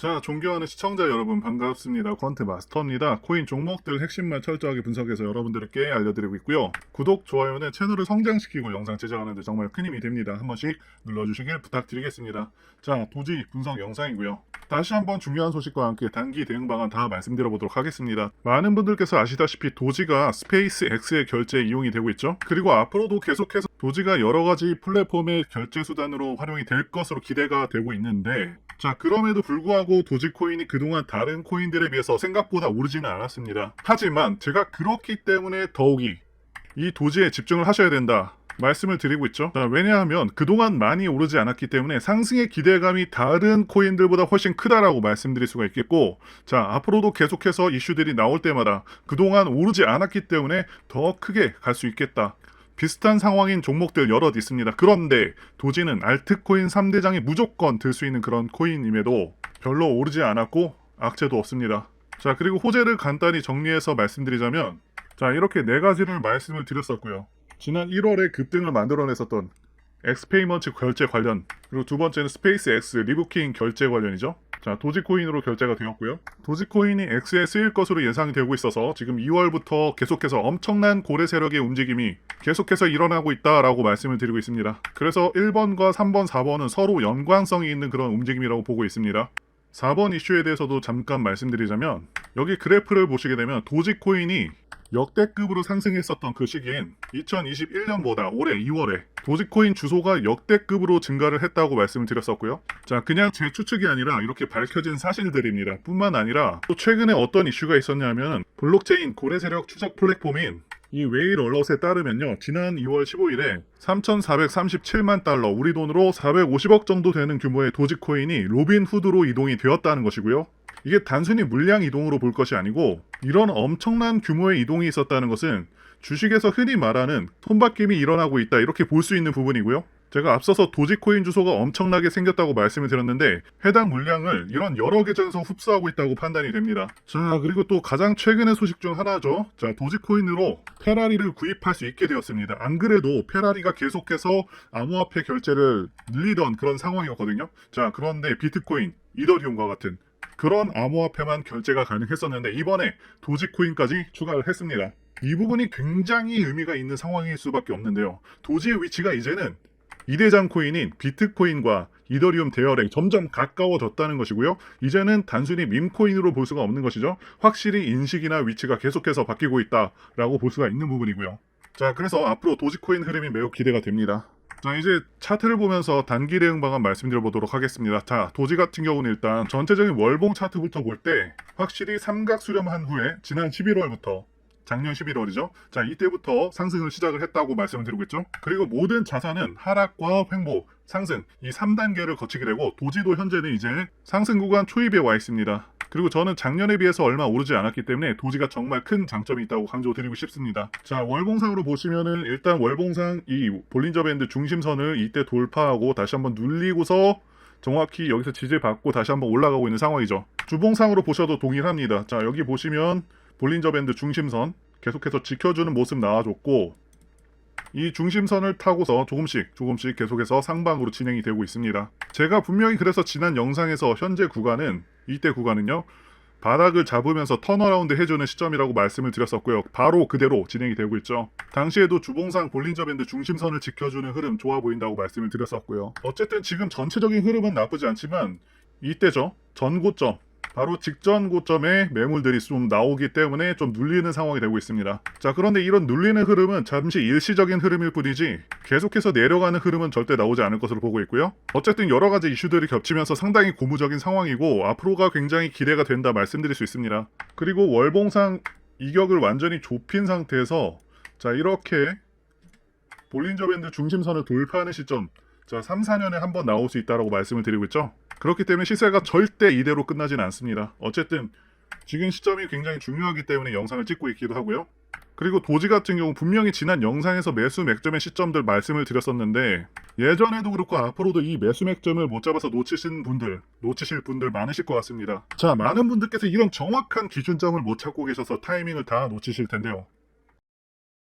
자, 존경하는 시청자 여러분 반갑습니다. 퀀트 마스터입니다. 코인 종목들 핵심만 철저하게 분석해서 여러분들께 알려드리고 있고요. 구독, 좋아요는 채널을 성장시키고 영상 제작하는 데 정말 큰 힘이 됩니다. 한 번씩 눌러주시길 부탁드리겠습니다. 자, 도지 분석 영상이고요. 다시 한번 중요한 소식과 함께 단기 대응 방안 다 말씀드려보도록 하겠습니다. 많은 분들께서 아시다시피 도지가 스페이스 X의 결제에 이용이 되고 있죠. 그리고 앞으로도 계속해서 도지가 여러 가지 플랫폼의 결제 수단으로 활용이 될 것으로 기대가 되고 있는데 자 그럼에도 불구하고 도지코인이 그동안 다른 코인들에 비해서 생각보다 오르지는 않았습니다. 하지만 제가 그렇기 때문에 더욱이 이 도지에 집중을 하셔야 된다. 말씀을 드리고 있죠. 자, 왜냐하면 그동안 많이 오르지 않았기 때문에 상승의 기대감이 다른 코인들보다 훨씬 크다라고 말씀드릴 수가 있겠고, 자, 앞으로도 계속해서 이슈들이 나올 때마다 그동안 오르지 않았기 때문에 더 크게 갈 수 있겠다. 비슷한 상황인 종목들 여럿 있습니다. 그런데 도지는 알트코인 3대장이 무조건 들 수 있는 그런 코인임에도 별로 오르지 않았고 악재도 없습니다. 자, 그리고 호재를 간단히 정리해서 말씀드리자면 자, 이렇게 네 가지를 말씀을 드렸었고요. 지난 1월에 급등을 만들어냈었던 엑스페이먼트 결제 관련 그리고 두 번째는 스페이스 X 리부킹 결제 관련이죠. 자, 도지코인으로 결제가 되었고요. 도지코인이 X에 쓰일 것으로 예상이 되고 있어서 지금 2월부터 계속해서 엄청난 고래 세력의 움직임이 계속해서 일어나고 있다라고 말씀을 드리고 있습니다. 그래서 1번과 3번, 4번은 서로 연관성이 있는 그런 움직임이라고 보고 있습니다. 4번 이슈에 대해서도 잠깐 말씀드리자면 여기 그래프를 보시게 되면 도지코인이 역대급으로 상승했었던 그 시기엔 2021년보다 올해 2월에 도지코인 주소가 역대급으로 증가를 했다고 말씀을 드렸었고요. 자, 그냥 제 추측이 아니라 이렇게 밝혀진 사실들입니다. 뿐만 아니라 또 최근에 어떤 이슈가 있었냐면 블록체인 고래 세력 추적 플랫폼인 이 웨일 얼럿에 따르면요. 지난 2월 15일에 3,437만 달러, 우리 돈으로 450억 정도 되는 규모의 도지코인이 로빈 후드로 이동이 되었다는 것이고요. 이게 단순히 물량 이동으로 볼 것이 아니고 이런 엄청난 규모의 이동이 있었다는 것은 주식에서 흔히 말하는 손바뀜이 일어나고 있다 이렇게 볼 수 있는 부분이고요. 제가 앞서서 도지코인 주소가 엄청나게 생겼다고 말씀을 드렸는데 해당 물량을 이런 여러 계정에서 흡수하고 있다고 판단이 됩니다. 자 그리고 또 가장 최근의 소식 중 하나죠. 자 도지코인으로 페라리를 구입할 수 있게 되었습니다. 안 그래도 페라리가 계속해서 암호화폐 결제를 늘리던 그런 상황이었거든요. 자 그런데 비트코인, 이더리움과 같은 그런 암호화폐만 결제가 가능했었는데 이번에 도지코인까지 추가를 했습니다. 이 부분이 굉장히 의미가 있는 상황일 수밖에 없는데요. 도지의 위치가 이제는 이대장 코인인 비트코인과 이더리움 대열에 점점 가까워졌다는 것이고요. 이제는 단순히 밈코인으로 볼 수가 없는 것이죠. 확실히 인식이나 위치가 계속해서 바뀌고 있다라고 볼 수가 있는 부분이고요. 자, 그래서 앞으로 도지코인 흐름이 매우 기대가 됩니다. 자, 이제 차트를 보면서 단기 대응 방안 말씀드려 보도록 하겠습니다. 자, 도지 같은 경우는 일단 전체적인 월봉 차트부터 볼 때 확실히 삼각 수렴한 후에 지난 11월부터 작년 11월이죠. 자, 이때부터 상승을 시작을 했다고 말씀을 드리고 있죠. 그리고 모든 자산은 하락과 횡보, 상승 이 3단계를 거치게 되고 도지도 현재는 이제 상승 구간 초입에 와 있습니다. 그리고 저는 작년에 비해서 얼마 오르지 않았기 때문에 도지가 정말 큰 장점이 있다고 강조드리고 싶습니다. 자, 월봉상으로 보시면은 일단 월봉상 이 볼린저 밴드 중심선을 이때 돌파하고 다시 한번 눌리고서 정확히 여기서 지지받고 다시 한번 올라가고 있는 상황이죠. 주봉상으로 보셔도 동일합니다. 자, 여기 보시면 볼린저 밴드 중심선 계속해서 지켜주는 모습 나와줬고 이 중심선을 타고서 조금씩 조금씩 계속해서 상방으로 진행이 되고 있습니다. 제가 분명히 그래서 지난 영상에서 현재 구간은 이때 구간은요. 바닥을 잡으면서 턴어라운드 해주는 시점이라고 말씀을 드렸었고요. 바로 그대로 진행이 되고 있죠. 당시에도 주봉상 볼린저 밴드 중심선을 지켜주는 흐름 좋아 보인다고 말씀을 드렸었고요. 어쨌든 지금 전체적인 흐름은 나쁘지 않지만 이때죠. 전고점 바로 직전 고점에 매물들이 좀 나오기 때문에 좀 눌리는 상황이 되고 있습니다. 자, 그런데 이런 눌리는 흐름은 잠시 일시적인 흐름일 뿐이지 계속해서 내려가는 흐름은 절대 나오지 않을 것으로 보고 있고요. 어쨌든 여러 가지 이슈들이 겹치면서 상당히 고무적인 상황이고 앞으로가 굉장히 기대가 된다 말씀드릴 수 있습니다. 그리고 월봉상 이격을 완전히 좁힌 상태에서 자, 이렇게 볼린저 밴드 중심선을 돌파하는 시점 자, 3, 4년에 한 번 나올 수 있다라고 말씀을 드리고 있죠. 그렇기 때문에 시세가 절대 이대로 끝나진 않습니다. 어쨌든 지금 시점이 굉장히 중요하기 때문에 영상을 찍고 있기도 하고요. 그리고 도지 같은 경우 분명히 지난 영상에서 매수 맥점의 시점들 말씀을 드렸었는데 예전에도 그렇고 앞으로도 이 매수 맥점을 못 잡아서 놓치신 분들, 놓치실 분들 많으실 것 같습니다. 자, 많은 분들께서 이런 정확한 기준점을 못 찾고 계셔서 타이밍을 다 놓치실 텐데요.